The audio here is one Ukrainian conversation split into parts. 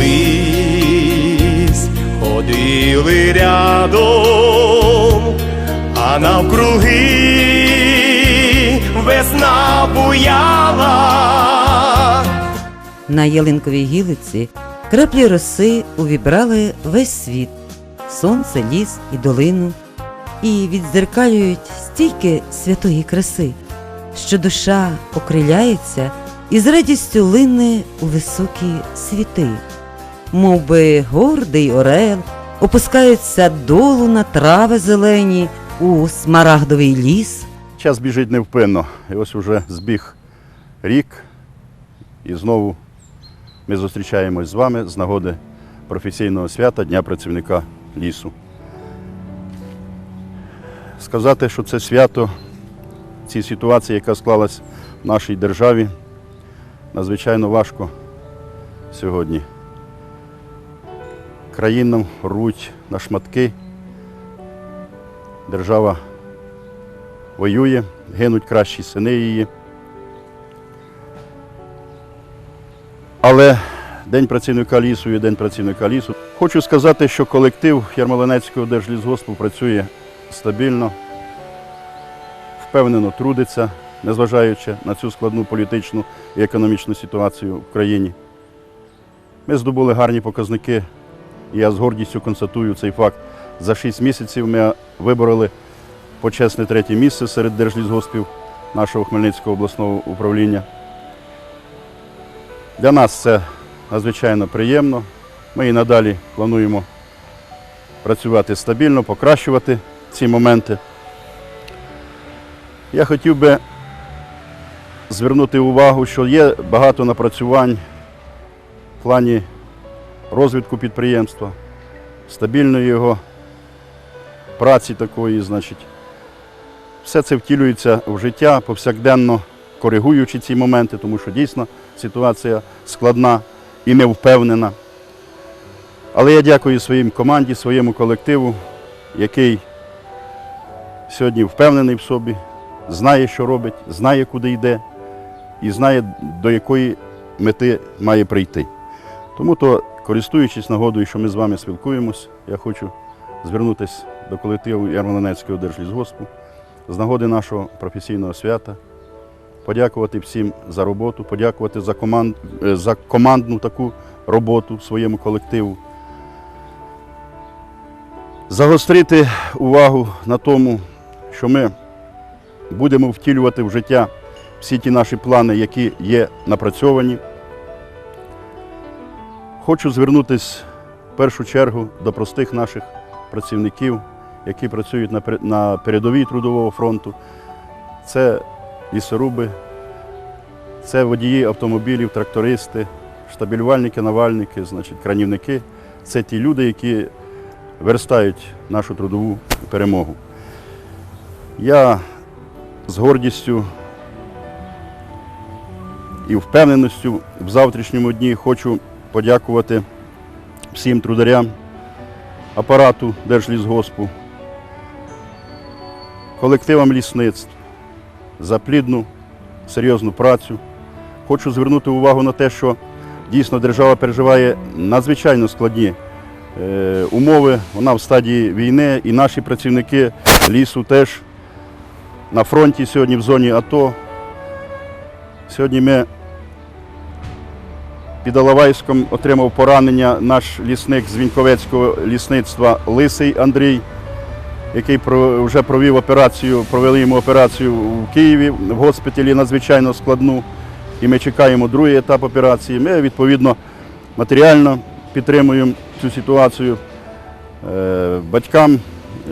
колись. Ходили рядом, а навкруги весна буяла. На ялинковій гілиці краплі роси увібрали весь світ, сонце, ліс і долину, і віддзеркалюють стільки святої краси, що душа окриляється і з радістю лине у високі світи, Мов би гордий орел опускається долу на трави зелені у смарагдовий ліс. Час біжить невпинно. І ось уже збіг рік. І знову ми зустрічаємось з вами з нагоди професійного свята Дня працівника лісу. Сказати, що це свято, цій ситуації, яка склалась в нашій державі, надзвичайно важко сьогодні. Країну рвуть на шматки. Держава воює, гинуть кращі сини її. Але День працівника лісу і День працівника лісу. Хочу сказати, що колектив Ярмолинецького держлісгоспу працює стабільно, впевнено трудиться, незважаючи на цю складну політичну і економічну ситуацію в країні. Ми здобули гарні показники, я з гордістю констатую цей факт. За 6 місяців ми вибороли почесне третє місце серед держлісгоспів нашого Хмельницького обласного управління. Для нас це надзвичайно приємно. Ми і надалі плануємо працювати стабільно, покращувати ці моменти. Я хотів би звернути увагу, що є багато напрацювань в плані розвитку підприємства, стабільної його праці такої, значить. Все це втілюється в життя повсякденно коригуючи ці моменти, тому що дійсно ситуація складна і невпевнена. Але я дякую своїм команді, своєму колективу, який сьогодні впевнений в собі, знає, що робить, знає, куди йде і знає, до якої мети має прийти. Тому то, користуючись нагодою, що ми з вами спілкуємось, я хочу звернутися до колективу Ярмолинецького держлісгоспу з нагоди нашого професійного свята, подякувати всім за роботу, подякувати за, команд, е, за командну таку роботу своєму колективу. Загострити увагу на тому, що ми будемо втілювати в життя всі ті наші плани, які є напрацьовані. Хочу звернутися в першу чергу до простих наших працівників, які працюють на передовій трудового фронту. Це лісоруби, це водії автомобілів, трактористи, штабелювальники, навальники, значить, кранівники. Це ті люди, які верстають нашу трудову перемогу. Я з гордістю і впевненістю в завтрашньому дні хочу подякувати всім трударям апарату Держлісгоспу, колективам лісництв за плідну, серйозну працю. Хочу звернути увагу на те, що дійсно держава переживає надзвичайно складні е, умови. Вона в стадії війни, і наші працівники лісу теж на фронті сьогодні в зоні АТО. Сьогодні ми під Алавайськом отримав поранення наш лісник з Віньковецького лісництва Лисий Андрій, який вже провів операцію, провели йому операцію в Києві в госпіталі надзвичайно складну. І ми чекаємо другий етап операції. Ми відповідно матеріально підтримуємо цю ситуацію. Е, Батькам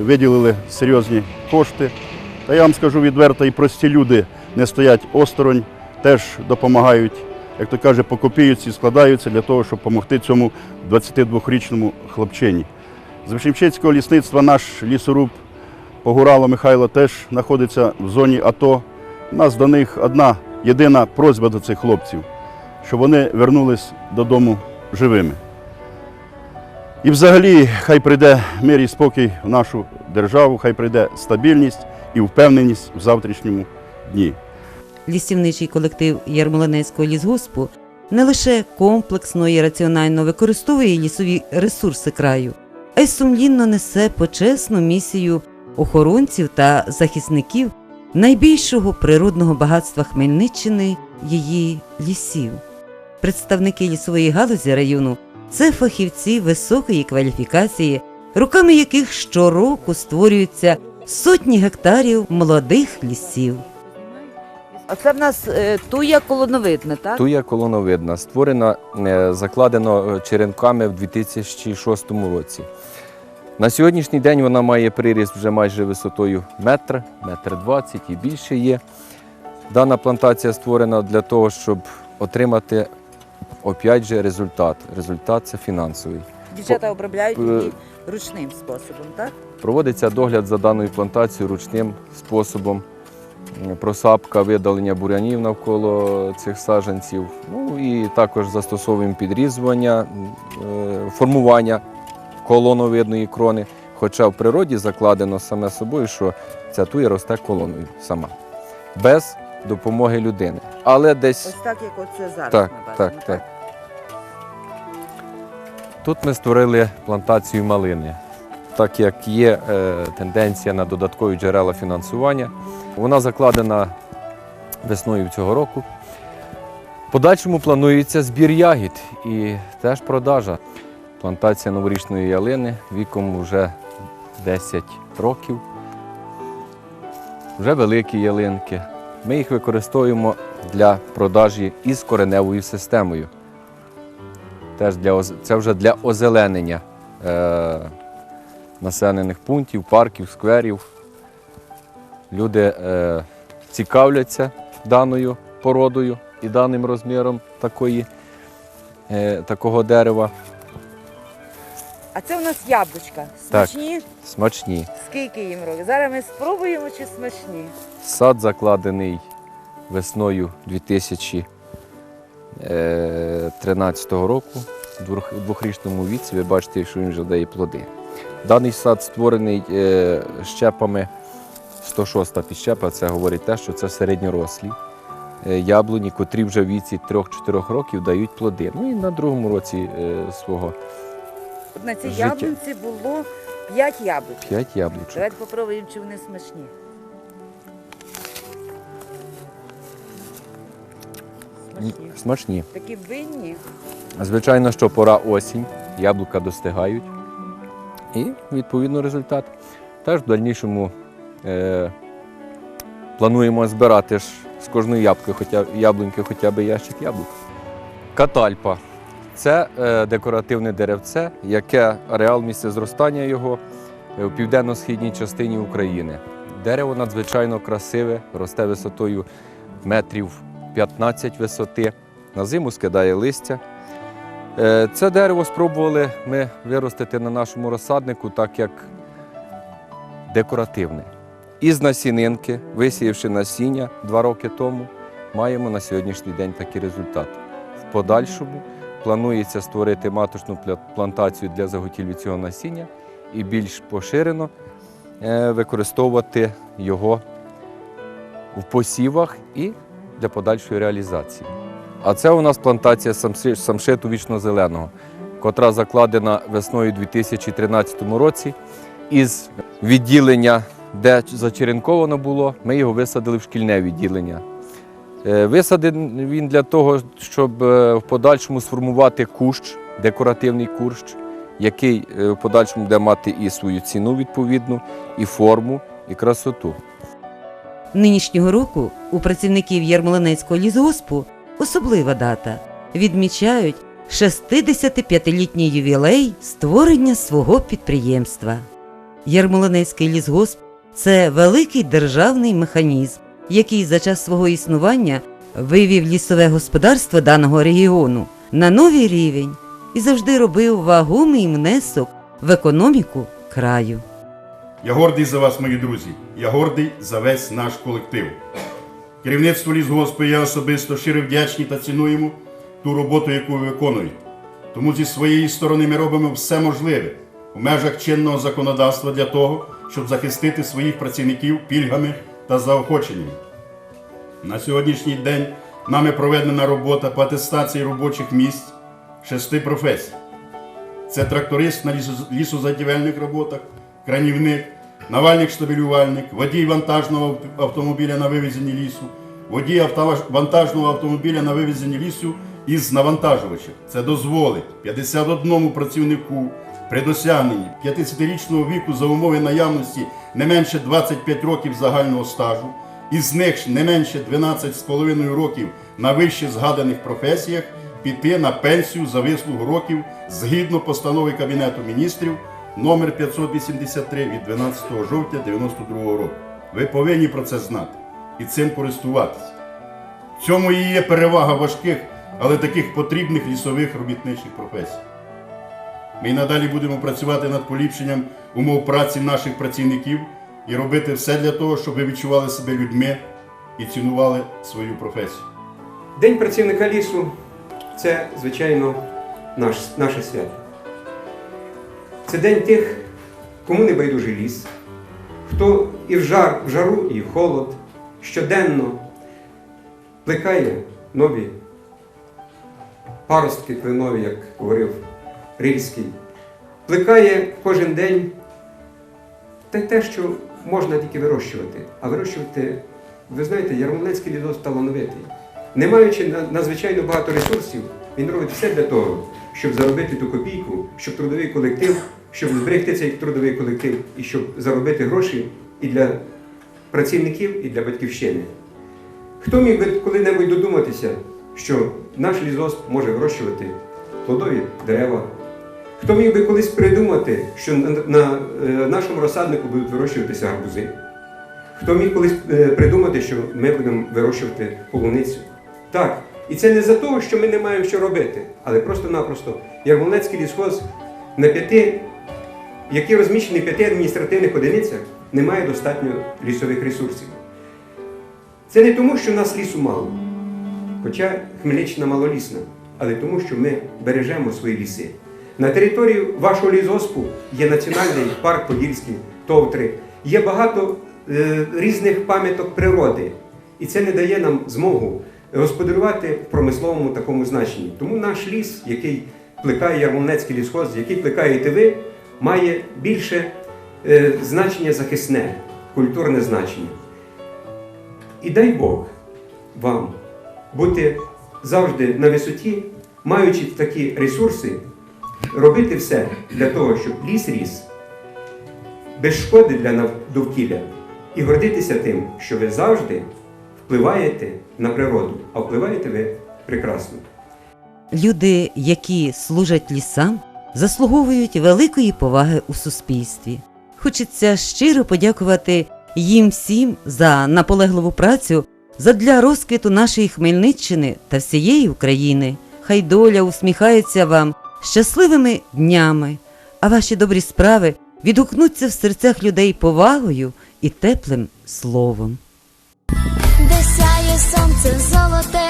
виділили серйозні кошти. Та я вам скажу відверто, і прості люди не стоять осторонь, теж допомагають, як то каже, по копійці складаються для того, щоб допомогти цьому 22-річному хлопчині. З Вишнівчицького лісництва наш лісоруб Погурало Михайло теж знаходиться в зоні АТО. У нас до них одна єдина просьба до цих хлопців, щоб вони вернулись додому живими. І взагалі, хай прийде мир і спокій в нашу державу, хай прийде стабільність і впевненість в завтрашньому дні. Лісівничий колектив Ярмолинецького лісгоспу не лише комплексно і раціонально використовує лісові ресурси краю, а й сумлінно несе почесну місію охоронців та захисників найбільшого природного багатства Хмельниччини її лісів. Представники лісової галузі району це фахівці високої кваліфікації, руками яких щороку створюються сотні гектарів молодих лісів. А це в нас е, туя колоновидна, так? Туя колоновидна, створена, е, закладено е, черенками в 2006 році. На сьогоднішній день вона має приріст вже майже висотою метр, метр двадцять і більше є. Дана плантація створена для того, щоб отримати опять же результат. Результат це фінансовий. Дівчата обробляють Е, її ручним способом, так? Проводиться догляд за даною плантацією ручним способом. Просапка, видалення бурянів навколо цих саджанців. Ну і також застосовуємо підрізування, е, формування колоновидної крони. Хоча в природі закладено саме собою, що ця туя росте колоною сама, без допомоги людини. Але десь Ось так, як оце зараз так, ми бачимо. так, так. Тут ми створили плантацію малини. Так як є е, тенденція на додаткові джерела фінансування, вона закладена весною цього року. Подальшому планується збір ягід і теж продажа. Плантація новорічної ялини віком вже 10 років. Вже великі ялинки. Ми їх використовуємо для продажі із кореневою системою. Теж для, це вже для озеленення е, населених пунктів, парків, скверів. Люди е, цікавляться даною породою і даним розміром такої, е, такого дерева. А це у нас яблучка. Так. Смачні? Смачні. Скільки їм років? Зараз ми спробуємо, чи смачні. Сад закладений весною 2013 року. В двох- в двохрічному віці ви бачите, що він вже дає плоди. Даний сад створений е, щепами 106 підщепа. Це говорить те, що це середньорослі е, яблуні, котрі вже в віці 3-4 років дають плоди. Ну і на другому році е, свого на цій Життя. яблунці було 5 яблучок. 5 яблучок. Давайте попробуємо, чи вони смачні. Смачні. Смачні. Такі винні. Звичайно, що пора осінь, яблука достигають. І відповідно результат. Теж в дальнішому е, плануємо збирати ж з кожної ябки, хоча, яблуньки хоча б ящик яблук. Катальпа це е, декоративне деревце, яке ареал місця зростання його е, в південно-східній частині України. Дерево надзвичайно красиве, росте висотою метрів 15 висоти. На зиму скидає листя. Е, Це дерево спробували ми виростити на нашому розсаднику, так як декоративне. Із насінинки, висіявши насіння два роки тому, маємо на сьогоднішній день такий результат. В подальшому планується створити маточну плантацію для заготівлі цього насіння і більш поширено е, використовувати його в посівах і для подальшої реалізації. А це у нас плантація самшиту вічно-зеленого, котра закладена весною 2013 році. Із відділення, де зачеренковано було, ми його висадили в шкільне відділення. Е, Висадений він для того, щоб е, в подальшому сформувати кущ, декоративний кущ, який е, в подальшому буде мати і свою ціну відповідну, і форму, і красоту. Нинішнього року у працівників Ярмолинецького лісгоспу особлива дата. Відмічають 65-літній ювілей створення свого підприємства. Ярмолинецький лісгосп це великий державний механізм, який за час свого існування вивів лісове господарство даного регіону на новий рівень і завжди робив вагомий внесок в економіку краю. Я гордий за вас, мої друзі. Я гордий за весь наш колектив. Керівництво лісгоспу я особисто щиро вдячні та цінуємо ту роботу, яку ви виконуєте. Тому зі своєї сторони ми робимо все можливе в межах чинного законодавства для того, щоб захистити своїх працівників пільгами та заохоченнями. На сьогоднішній день нами проведена робота по атестації робочих місць шести професій. Це тракторист на лісо- лісозаготівельних роботах, кранівник, навальник-штабелювальник, водій вантажного автомобіля на вивезенні лісу, водій вантажного автомобіля на вивезенні лісу із навантажувачем. Це дозволить 51 працівнику при досягненні 50-річного віку за умови наявності не менше 25 років загального стажу, із них не менше 12,5 років на вище згаданих професіях піти на пенсію за вислугу років згідно постанови Кабінету міністрів номер 583 від 12 жовтня 92 року. Ви повинні про це знати і цим користуватися. В цьому і є перевага важких, але таких потрібних лісових робітничих професій. Ми й надалі будемо працювати над поліпшенням умов праці наших працівників і робити все для того, щоб ви відчували себе людьми і цінували свою професію. День працівника лісу це, звичайно, наш, наше свято. Це день тих, кому не байдужий ліс, хто і в, жар, в жару, і в холод щоденно плекає нові паростки кленові, як говорив Рильський, плекає кожен день те, те, що можна тільки вирощувати. А вирощувати, ви знаєте, Ярмолинський лідос талановитий. Не маючи надзвичайно багато ресурсів, він робить все для того, щоб заробити ту копійку, щоб трудовий колектив, щоб зберегти цей трудовий колектив і щоб заробити гроші і для працівників, і для батьківщини. Хто міг би коли-небудь додуматися, що наш лізосп може вирощувати плодові дерева? Хто міг би колись придумати, що на, е, нашому розсаднику будуть вирощуватися гарбузи? Хто міг колись е, придумати, що ми будемо вирощувати полуницю? Так, і це не за того, що ми не маємо що робити, але просто-напросто Ярмолинецький лісхоз на п'яти, який розміщений в п'яти адміністративних одиницях, не має достатньо лісових ресурсів. Це не тому, що нас лісу мало, хоча Хмельниччина малолісна, але тому, що ми бережемо свої ліси. На території вашого лісгоспу є національний парк Подільський, Товтри, є багато е, різних пам'яток природи. І це не дає нам змогу господарювати в промисловому такому значенні. Тому наш ліс, який плекає Ярмолинецький лісхоз, який плекаєте ви, має більше е, значення захисне, культурне значення. І дай Бог вам бути завжди на висоті, маючи такі ресурси, робити все для того, щоб ліс ріс без шкоди для довкілля і гордитися тим, що ви завжди впливаєте на природу, а впливаєте ви прекрасно. Люди, які служать лісам, заслуговують великої поваги у суспільстві. Хочеться щиро подякувати їм всім за наполегливу працю задля розквіту нашої Хмельниччини та всієї України. Хай доля усміхається вам щасливими днями, а ваші добрі справи відгукнуться в серцях людей повагою і теплим словом. Де сонце золоте,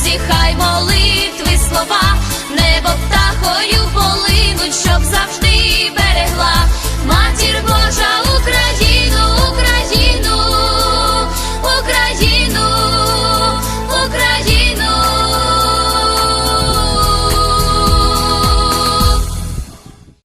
друзі, хай молитви слова, небо птахою полинуть, щоб завжди.